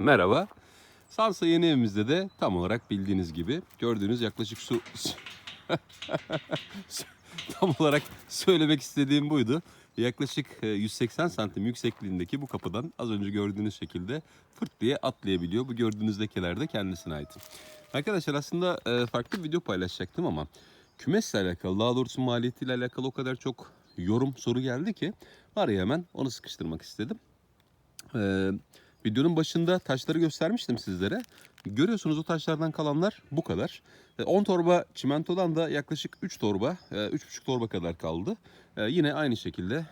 Merhaba. Sansa yeni evimizde de tam olarak bildiğiniz gibi gördüğünüz yaklaşık su... tam olarak söylemek istediğim buydu. Yaklaşık e, 180 santim yüksekliğindeki bu kapıdan az önce gördüğünüz şekilde fırt diye atlayabiliyor. Bu gördüğünüz lekeler de kendisine ait. Arkadaşlar aslında e, farklı bir video paylaşacaktım ama kümesle alakalı daha doğrusu maliyetiyle alakalı o kadar çok yorum soru geldi ki araya hemen onu sıkıştırmak istedim. Ee, videonun başında taşları göstermiştim sizlere. Görüyorsunuz o taşlardan kalanlar bu kadar. Ee, 10 torba çimentodan da yaklaşık 3 torba, e, 3,5 torba kadar kaldı. Ee, yine aynı şekilde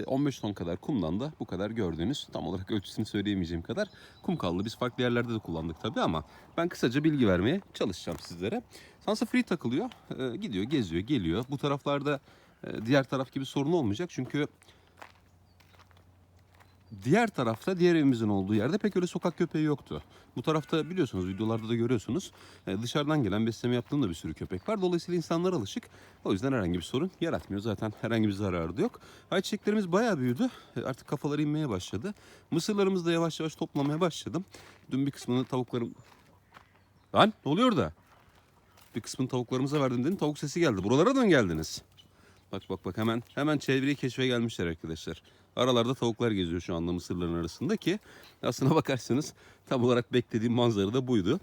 e, 15 ton kadar kumdan da bu kadar gördüğünüz tam olarak ölçüsünü söyleyemeyeceğim kadar kum kaldı. Biz farklı yerlerde de kullandık tabii ama ben kısaca bilgi vermeye çalışacağım sizlere. Sansa free takılıyor, e, gidiyor, geziyor, geliyor. Bu taraflarda e, diğer taraf gibi sorun olmayacak çünkü Diğer tarafta diğer evimizin olduğu yerde pek öyle sokak köpeği yoktu. Bu tarafta biliyorsunuz videolarda da görüyorsunuz e, dışarıdan gelen besleme yaptığım da bir sürü köpek var. Dolayısıyla insanlar alışık. O yüzden herhangi bir sorun yaratmıyor. Zaten herhangi bir zararı da yok. Ayçiçeklerimiz bayağı büyüdü. E, Artık kafaları inmeye başladı. Mısırlarımızı da yavaş yavaş toplamaya başladım. Dün bir kısmını tavuklarım... Lan ne oluyor da? Bir kısmını tavuklarımıza verdim dedim. Tavuk sesi geldi. Buralara dön geldiniz. Bak bak bak hemen hemen çevreyi keşfe gelmişler arkadaşlar. Aralarda tavuklar geziyor şu anda mısırların arasında ki aslına bakarsanız tam olarak beklediğim manzara da buydu.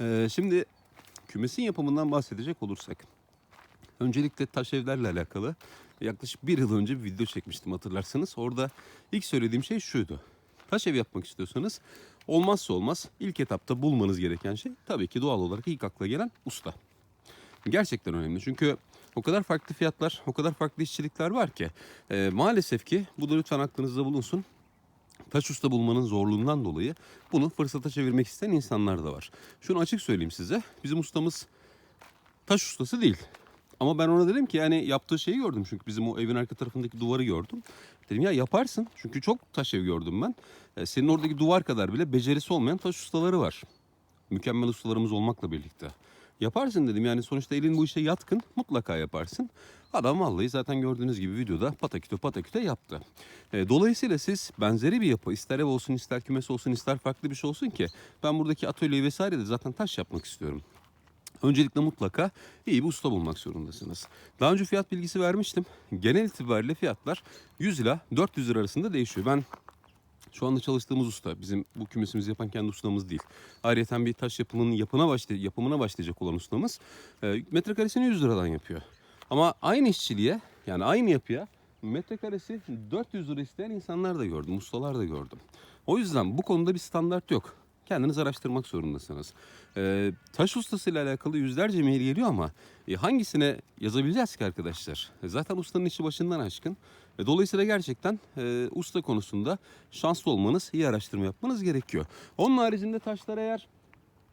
Ee, şimdi kümesin yapımından bahsedecek olursak. Öncelikle taş evlerle alakalı yaklaşık bir yıl önce bir video çekmiştim hatırlarsanız. Orada ilk söylediğim şey şuydu. Taş ev yapmak istiyorsanız olmazsa olmaz ilk etapta bulmanız gereken şey tabii ki doğal olarak ilk akla gelen usta. Gerçekten önemli çünkü o kadar farklı fiyatlar, o kadar farklı işçilikler var ki e, maalesef ki bu da lütfen aklınızda bulunsun. Taş usta bulmanın zorluğundan dolayı bunu fırsata çevirmek isteyen insanlar da var. Şunu açık söyleyeyim size. Bizim ustamız taş ustası değil. Ama ben ona dedim ki yani yaptığı şeyi gördüm çünkü bizim o evin arka tarafındaki duvarı gördüm. Dedim ya yaparsın çünkü çok taş ev gördüm ben. E, senin oradaki duvar kadar bile becerisi olmayan taş ustaları var. Mükemmel ustalarımız olmakla birlikte. Yaparsın dedim yani sonuçta elin bu işe yatkın mutlaka yaparsın. Adam vallahi zaten gördüğünüz gibi videoda pataküte pataküte yaptı. E, dolayısıyla siz benzeri bir yapı ister ev olsun ister kümes olsun ister farklı bir şey olsun ki ben buradaki atölyeyi vesaire de zaten taş yapmak istiyorum. Öncelikle mutlaka iyi bir usta bulmak zorundasınız. Daha önce fiyat bilgisi vermiştim. Genel itibariyle fiyatlar 100 ila 400 lira arasında değişiyor. Ben şu anda çalıştığımız usta, bizim bu kümesimizi yapan kendi ustamız değil. Ayrıca bir taş yapımının yapına başlay yapımına başlayacak olan ustamız e, metrekaresini 100 liradan yapıyor. Ama aynı işçiliğe yani aynı yapıya metrekaresi 400 lira isteyen insanlar da gördüm, ustalar da gördüm. O yüzden bu konuda bir standart yok. Kendiniz araştırmak zorundasınız. Ee, taş ustası ile alakalı yüzlerce mail geliyor ama e, hangisine yazabileceğiz ki arkadaşlar? E, zaten ustanın işi başından aşkın. E, dolayısıyla gerçekten e, usta konusunda şanslı olmanız, iyi araştırma yapmanız gerekiyor. Onun haricinde taşlar eğer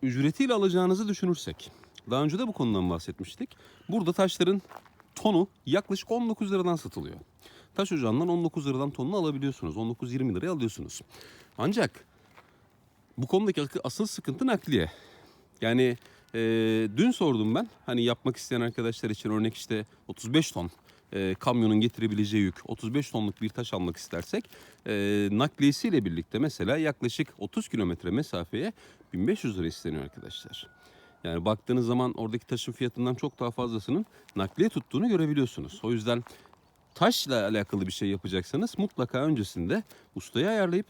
ücretiyle alacağınızı düşünürsek. Daha önce de bu konudan bahsetmiştik. Burada taşların tonu yaklaşık 19 liradan satılıyor. Taş ocağından 19 liradan tonunu alabiliyorsunuz. 19-20 liraya alıyorsunuz. Ancak bu konudaki asıl sıkıntı nakliye. Yani e, dün sordum ben hani yapmak isteyen arkadaşlar için örnek işte 35 ton e, kamyonun getirebileceği yük 35 tonluk bir taş almak istersek e, nakliyesiyle birlikte mesela yaklaşık 30 kilometre mesafeye 1500 lira isteniyor arkadaşlar. Yani baktığınız zaman oradaki taşın fiyatından çok daha fazlasının nakliye tuttuğunu görebiliyorsunuz. O yüzden taşla alakalı bir şey yapacaksanız mutlaka öncesinde ustayı ayarlayıp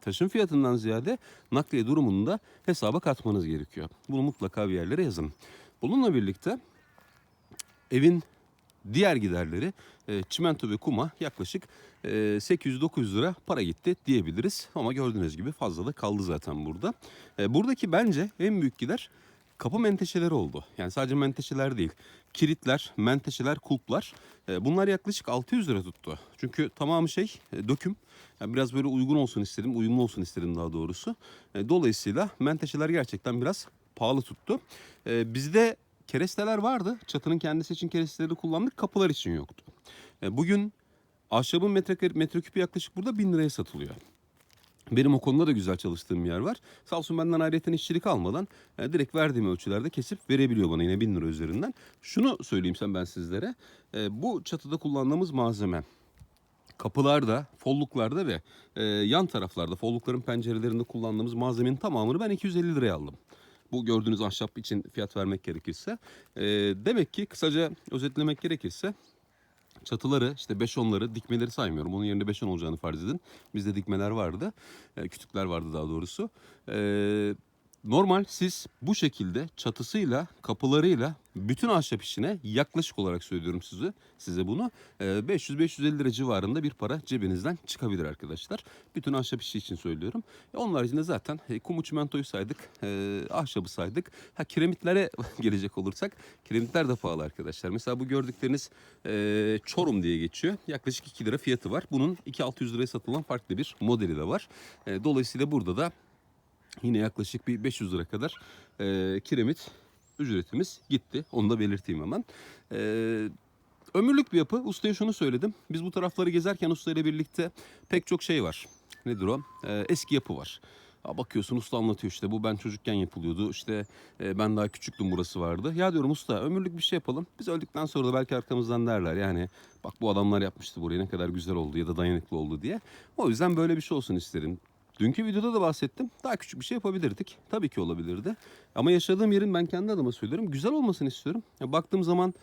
taşın fiyatından ziyade nakliye durumunu da hesaba katmanız gerekiyor. Bunu mutlaka bir yerlere yazın. Bununla birlikte evin diğer giderleri e, çimento ve kuma yaklaşık e, 800-900 lira para gitti diyebiliriz. Ama gördüğünüz gibi fazla da kaldı zaten burada. E, buradaki bence en büyük gider kapı menteşeleri oldu. Yani sadece menteşeler değil. Kilitler, menteşeler, kulplar. E, bunlar yaklaşık 600 lira tuttu. Çünkü tamamı şey e, döküm. Yani biraz böyle uygun olsun istedim, uyumlu olsun istedim daha doğrusu. E, dolayısıyla menteşeler gerçekten biraz pahalı tuttu. Bizde keresteler vardı. Çatının kendisi için keresteleri kullandık. Kapılar için yoktu. Bugün ahşabın metrekare, metreküpü yaklaşık burada 1000 liraya satılıyor. Benim o konuda da güzel çalıştığım yer var. Sağ olsun benden ayrıyeten işçilik almadan e, direkt verdiğim ölçülerde kesip verebiliyor bana yine 1000 lira üzerinden. Şunu söyleyeyim sen ben sizlere. E, bu çatıda kullandığımız malzeme kapılarda, folluklarda ve e, yan taraflarda, follukların pencerelerinde kullandığımız malzemenin tamamını ben 250 liraya aldım. Bu gördüğünüz ahşap için fiyat vermek gerekirse. E, demek ki kısaca özetlemek gerekirse çatıları işte 5-10'ları dikmeleri saymıyorum. Onun yerine 5-10 olacağını farz edin. Bizde dikmeler vardı. E, kütükler vardı daha doğrusu. E, normal siz bu şekilde çatısıyla kapılarıyla bütün ahşap işine yaklaşık olarak söylüyorum size, size bunu. e, 500-550 lira civarında bir para cebinizden çıkabilir arkadaşlar. Bütün ahşap işi için söylüyorum. E, onun haricinde zaten e, kumu çimentoyu saydık. E, ahşabı saydık. Ha kiremitlere gelecek olursak kiremitler de pahalı arkadaşlar. Mesela bu gördükleriniz Çorum diye geçiyor. Yaklaşık 2 lira fiyatı var. Bunun 2-600 liraya satılan farklı bir modeli de var. Dolayısıyla burada da yine yaklaşık bir 500 lira kadar e, kiremit ücretimiz gitti. Onu da belirteyim hemen. E, ömürlük bir yapı. Ustaya şunu söyledim. Biz bu tarafları gezerken ustayla birlikte pek çok şey var. Nedir o? E, eski yapı var. Ya bakıyorsun usta anlatıyor işte bu ben çocukken yapılıyordu. İşte e, ben daha küçüktüm burası vardı. Ya diyorum usta ömürlük bir şey yapalım. Biz öldükten sonra da belki arkamızdan derler. Yani bak bu adamlar yapmıştı burayı ne kadar güzel oldu ya da dayanıklı oldu diye. O yüzden böyle bir şey olsun istedim. Dünkü videoda da bahsettim. Daha küçük bir şey yapabilirdik. Tabii ki olabilirdi. Ama yaşadığım yerin ben kendi adıma söylüyorum. Güzel olmasını istiyorum. Ya baktığım zaman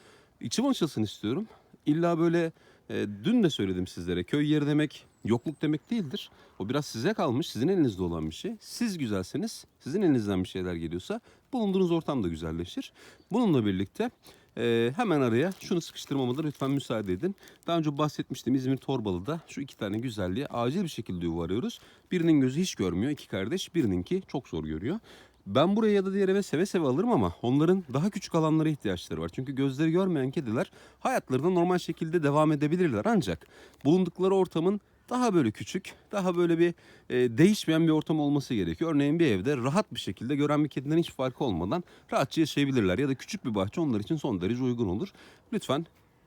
içim açılsın istiyorum. İlla böyle e, dün de söyledim sizlere. Köy yeri demek yokluk demek değildir. O biraz size kalmış. Sizin elinizde olan bir şey. Siz güzelseniz, sizin elinizden bir şeyler geliyorsa bulunduğunuz ortam da güzelleşir. Bununla birlikte ee, hemen araya şunu sıkıştırmama da lütfen müsaade edin. Daha önce bahsetmiştim İzmir Torbalı'da şu iki tane güzelliğe acil bir şekilde yuva arıyoruz. Birinin gözü hiç görmüyor iki kardeş, birininki çok zor görüyor. Ben buraya ya da diğer eve seve seve alırım ama onların daha küçük alanlara ihtiyaçları var. Çünkü gözleri görmeyen kediler hayatlarına normal şekilde devam edebilirler. Ancak bulundukları ortamın daha böyle küçük, daha böyle bir e, değişmeyen bir ortam olması gerekiyor. Örneğin bir evde rahat bir şekilde gören bir kediden hiç farkı olmadan rahatça yaşayabilirler. Ya da küçük bir bahçe onlar için son derece uygun olur. Lütfen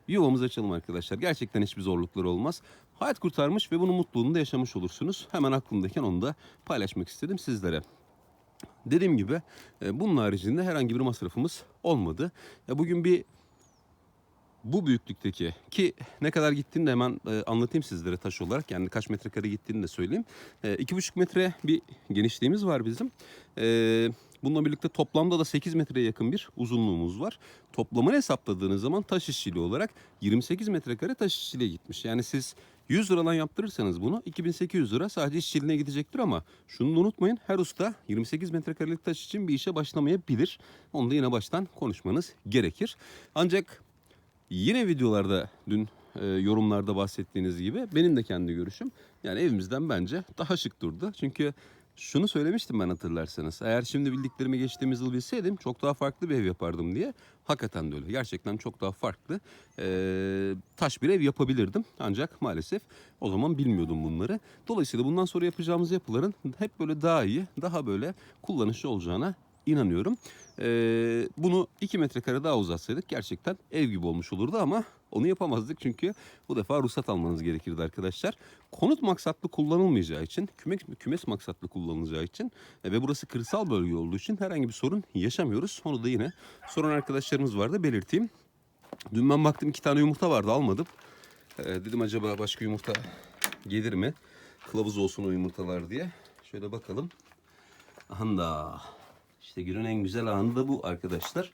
yuvamızı açalım arkadaşlar. Gerçekten hiçbir zorlukları olmaz. Hayat kurtarmış ve bunun mutluluğunu da yaşamış olursunuz. Hemen aklımdayken onu da paylaşmak istedim sizlere. Dediğim gibi e, bunun haricinde herhangi bir masrafımız olmadı. Ya bugün bir bu büyüklükteki ki ne kadar gittiğini de hemen e, anlatayım sizlere taş olarak. Yani kaç metrekare gittiğini de söyleyeyim. E, iki buçuk metre bir genişliğimiz var bizim. E, bununla birlikte toplamda da 8 metreye yakın bir uzunluğumuz var. Toplamını hesapladığınız zaman taş işçiliği olarak 28 metrekare taş işçiliğe gitmiş. Yani siz 100 liradan yaptırırsanız bunu 2800 lira sadece işçiliğine gidecektir ama şunu da unutmayın her usta 28 metrekarelik taş için bir işe başlamayabilir. Onu da yine baştan konuşmanız gerekir. Ancak Yine videolarda dün e, yorumlarda bahsettiğiniz gibi benim de kendi görüşüm. Yani evimizden bence daha şık durdu. Çünkü şunu söylemiştim ben hatırlarsanız. Eğer şimdi bildiklerimi geçtiğimiz yıl bilseydim çok daha farklı bir ev yapardım diye. Hakikaten de öyle. Gerçekten çok daha farklı. e, taş bir ev yapabilirdim. Ancak maalesef o zaman bilmiyordum bunları. Dolayısıyla bundan sonra yapacağımız yapıların hep böyle daha iyi, daha böyle kullanışlı olacağına inanıyorum. Ee, bunu 2 metrekare daha uzatsaydık gerçekten ev gibi olmuş olurdu ama onu yapamazdık çünkü bu defa ruhsat almanız gerekirdi arkadaşlar. Konut maksatlı kullanılmayacağı için, kümes, kümes maksatlı kullanılacağı için e, ve burası kırsal bölge olduğu için herhangi bir sorun yaşamıyoruz. Onu da yine soran arkadaşlarımız vardı belirteyim. Dün ben baktım iki tane yumurta vardı almadım. Ee, dedim acaba başka yumurta gelir mi? Kılavuz olsun o yumurtalar diye. Şöyle bakalım. Anda. İşte günün en güzel anı da bu arkadaşlar.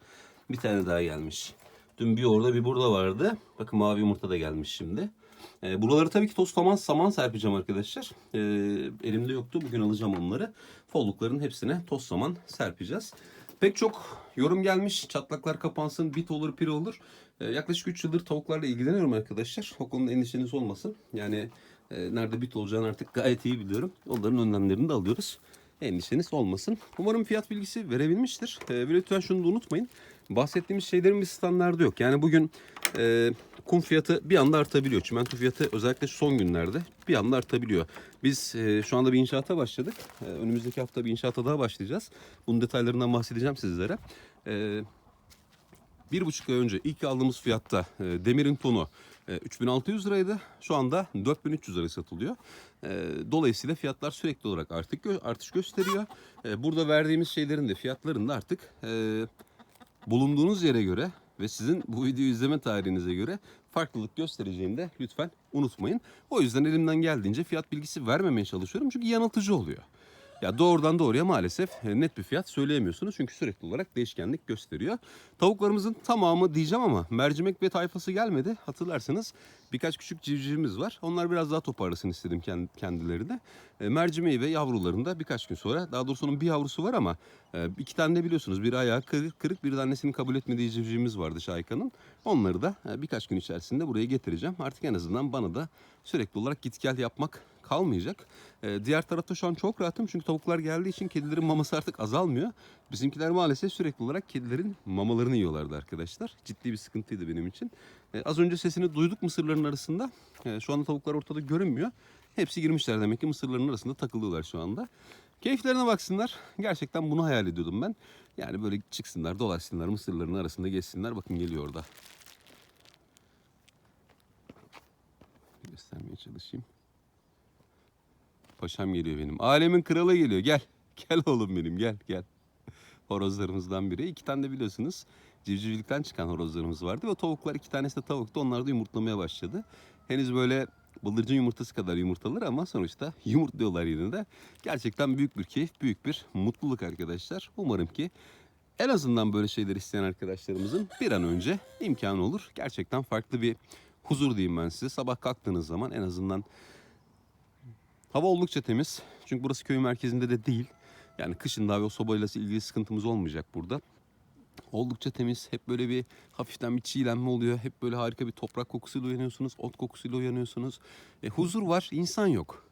Bir tane daha gelmiş. Dün bir orada bir burada vardı. Bakın mavi yumurta da gelmiş şimdi. Ee, buraları tabii ki toz saman, serpeceğim arkadaşlar. Ee, elimde yoktu. Bugün alacağım onları. Follukların hepsine toz saman serpeceğiz. Pek çok yorum gelmiş. Çatlaklar kapansın, bit olur, pir olur. Ee, yaklaşık 3 yıldır tavuklarla ilgileniyorum arkadaşlar. O konuda endişeniz olmasın. Yani e, nerede bit olacağını artık gayet iyi biliyorum. Onların önlemlerini de alıyoruz endişeniz olmasın. Umarım fiyat bilgisi verebilmiştir. E, ve lütfen şunu da unutmayın. Bahsettiğimiz şeylerin bir standardı yok. Yani bugün e, kum fiyatı bir anda artabiliyor. Çimento fiyatı özellikle son günlerde bir anda artabiliyor. Biz e, şu anda bir inşaata başladık. E, önümüzdeki hafta bir inşaata daha başlayacağız. Bunun detaylarından bahsedeceğim sizlere. E, bir buçuk ay önce ilk aldığımız fiyatta e, demirin tonu 3600 liraydı. Şu anda 4300 liraya satılıyor. E, dolayısıyla fiyatlar sürekli olarak artık artış gösteriyor. E, burada verdiğimiz şeylerin de fiyatlarında artık e, bulunduğunuz yere göre ve sizin bu videoyu izleme tarihinize göre farklılık göstereceğini de lütfen unutmayın. O yüzden elimden geldiğince fiyat bilgisi vermemeye çalışıyorum çünkü yanıltıcı oluyor. Ya doğrudan doğruya maalesef e, net bir fiyat söyleyemiyorsunuz çünkü sürekli olarak değişkenlik gösteriyor. Tavuklarımızın tamamı diyeceğim ama mercimek ve tayfası gelmedi. Hatırlarsanız birkaç küçük civcivimiz var. Onlar biraz daha toparlasın istedim kend- kendileri de. E, Mercimeği ve yavrularını da birkaç gün sonra daha doğrusu onun bir yavrusu var ama e, iki tane de biliyorsunuz bir ayağı kırık, kırık bir de annesinin kabul etmediği civcivimiz vardı Şayka'nın. Onları da e, birkaç gün içerisinde buraya getireceğim. Artık en azından bana da sürekli olarak git gel yapmak kalmayacak. Ee, diğer tarafta şu an çok rahatım çünkü tavuklar geldiği için kedilerin maması artık azalmıyor. Bizimkiler maalesef sürekli olarak kedilerin mamalarını yiyorlardı arkadaşlar. Ciddi bir sıkıntıydı benim için. Ee, az önce sesini duyduk mısırların arasında. Ee, şu anda tavuklar ortada görünmüyor. Hepsi girmişler demek ki mısırların arasında takılıyorlar şu anda. Keyiflerine baksınlar. Gerçekten bunu hayal ediyordum ben. Yani böyle çıksınlar, dolaşsınlar, mısırların arasında geçsinler. Bakın geliyor orada. Göstermeye çalışayım. Paşam geliyor benim. Alemin kralı geliyor. Gel. Gel oğlum benim gel gel. Horozlarımızdan biri. İki tane de biliyorsunuz civcivlikten çıkan horozlarımız vardı. Ve tavuklar iki tanesi de tavuktu. Onlar da yumurtlamaya başladı. Henüz böyle bıldırcın yumurtası kadar yumurtalar ama sonuçta yumurtluyorlar yine de. Gerçekten büyük bir keyif, büyük bir mutluluk arkadaşlar. Umarım ki en azından böyle şeyler isteyen arkadaşlarımızın bir an önce imkanı olur. Gerçekten farklı bir huzur diyeyim ben size. Sabah kalktığınız zaman en azından Hava oldukça temiz. Çünkü burası köy merkezinde de değil. Yani kışın daha o sobayla ilgili sıkıntımız olmayacak burada. Oldukça temiz. Hep böyle bir hafiften bir çiğlenme oluyor. Hep böyle harika bir toprak kokusuyla uyanıyorsunuz. Ot kokusuyla uyanıyorsunuz. E, huzur var, insan yok.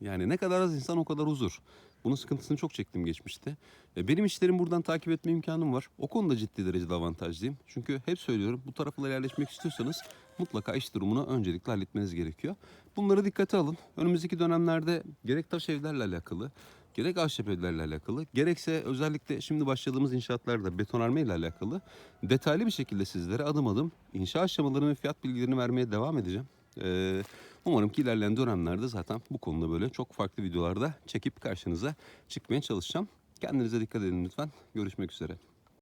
Yani ne kadar az insan o kadar huzur. Bunun sıkıntısını çok çektim geçmişte. E, benim işlerim buradan takip etme imkanım var. O konuda ciddi derecede avantajlıyım. Çünkü hep söylüyorum bu taraflara yerleşmek istiyorsanız mutlaka iş durumunu öncelikle halletmeniz gerekiyor. Bunları dikkate alın. Önümüzdeki dönemlerde gerek taş evlerle alakalı, gerek ahşap evlerle alakalı, gerekse özellikle şimdi başladığımız inşaatlarda betonarme ile alakalı detaylı bir şekilde sizlere adım adım inşa aşamalarını ve fiyat bilgilerini vermeye devam edeceğim. Ee, umarım ki ilerleyen dönemlerde zaten bu konuda böyle çok farklı videolarda çekip karşınıza çıkmaya çalışacağım. Kendinize dikkat edin lütfen. Görüşmek üzere.